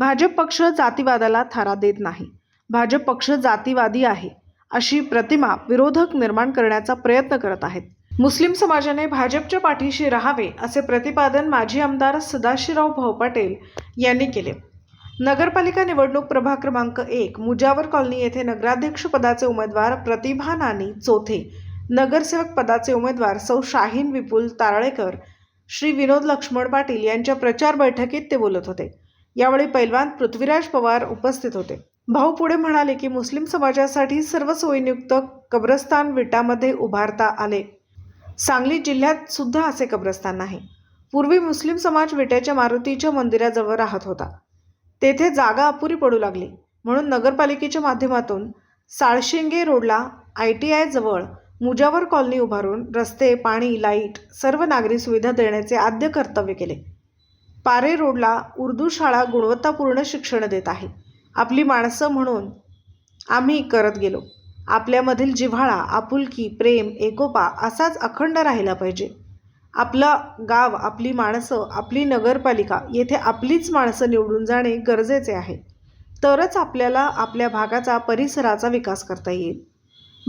भाजप पक्ष जातीवादाला थारा देत नाही. भाजप पक्ष जातीवादी आहे अशी प्रतिमा विरोधक निर्माण करण्याचा प्रयत्न करत आहेत. मुस्लिम समाजाने भाजपच्या पाठीशी राहावे असे प्रतिपादन माजी आमदार सदाशिवराव भाऊ पाटील यांनी केले. नगरपालिका निवडणूक प्रभाग क्रमांक एक मुजावर कॉलनी येथे नगराध्यक्ष पदाचे उमेदवार प्रतिभा नानी चोथे नगरसेवक पदाचे उमेदवार सौ शाहीन विपुल तारळेकर श्री विनोद लक्ष्मण पाटील यांच्या प्रचार बैठकीत ते बोलत होते. यावेळी पैलवान पृथ्वीराज पवार उपस्थित होते. भाऊ पुढे म्हणाले की मुस्लिम समाजासाठी सर्व सोयीनियुक्त कब्रस्तान विटामध्ये उभारता आले. सांगली जिल्ह्यात सुद्धा असे कब्रस्तान नाही. पूर्वी मुस्लिम समाज विट्याच्या मारुतीच्या मंदिराजवळ राहत होता. तेथे जागा अपुरी पडू लागली. म्हणून नगरपालिकेच्या माध्यमातून साळशिंगे रोडला आय टी आय जवळ मुजावर कॉलनी उभारून रस्ते पाणी लाइट सर्व नागरी सुविधा देण्याचे आद्य कर्तव्य केले. पारे रोडला उर्दू शाळा गुणवत्तापूर्ण शिक्षण देत आहे. आपली माणसं म्हणून आम्ही करत गेलो. आपल्यामधील जिव्हाळा आपुलकी प्रेम एकोपा असाच अखंड राहिला पाहिजे. आपलं गाव आपली माणसं आपली नगरपालिका येथे आपलीच माणसं निवडून जाणे गरजेचे आहे. तरच आपल्याला आपल्या भागाचा परिसराचा विकास करता येईल.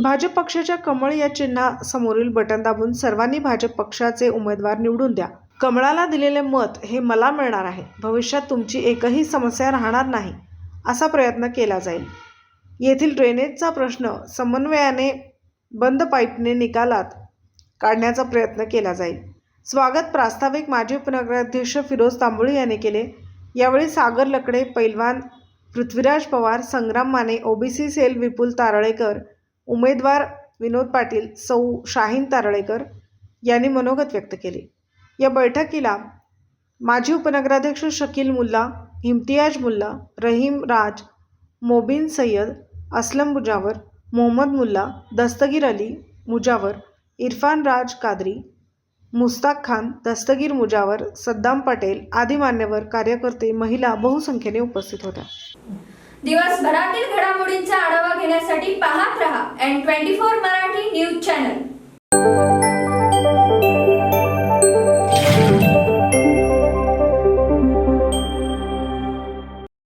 भाजप पक्षाच्या कमळ या चिन्हासमोरील बटन दाबून सर्वांनी भाजप पक्षाचे उमेदवार निवडून द्या. कमळाला दिलेले मत हे मला मिळणार आहे. भविष्यात तुमची एकही समस्या राहणार नाही असा प्रयत्न केला जाईल. येथील ड्रेनेजचा प्रश्न समन्वयाने बंद पाईपने निकालात काढण्याचा प्रयत्न केला जाईल. स्वागत प्रास्ताविक माजी उपनगराध्यक्ष फिरोज तांबोळी यांनी केले. यावेळी सागर लकडे पैलवान पृथ्वीराज पवार संग्राम माने ओबीसी सेल विपुल तारळेकर उमेदवार विनोद पाटील सौ शाहीन तारळेकर यांनी मनोगत व्यक्त केले. या बैठकीला माजी उपनगराध्यक्ष शकील मुल्ला इम्तियाज मुल्ला रहीम राज मोबिन सय्यद असलम मुजावर मोहम्मद मुल्ला दस्तगीर अली मुजावर इरफान राज कादरी मुस्ताक खान दस्तगीर मुजावर सद्दाम पटेल आदी मान्यवर कार्यकर्ते महिला बहुसंख्येने उपस्थित होत्या. दिवसभरातील घडामोडींचा आढावा घेण्यासाठी पाहत रहा N twenty four Marathi news channel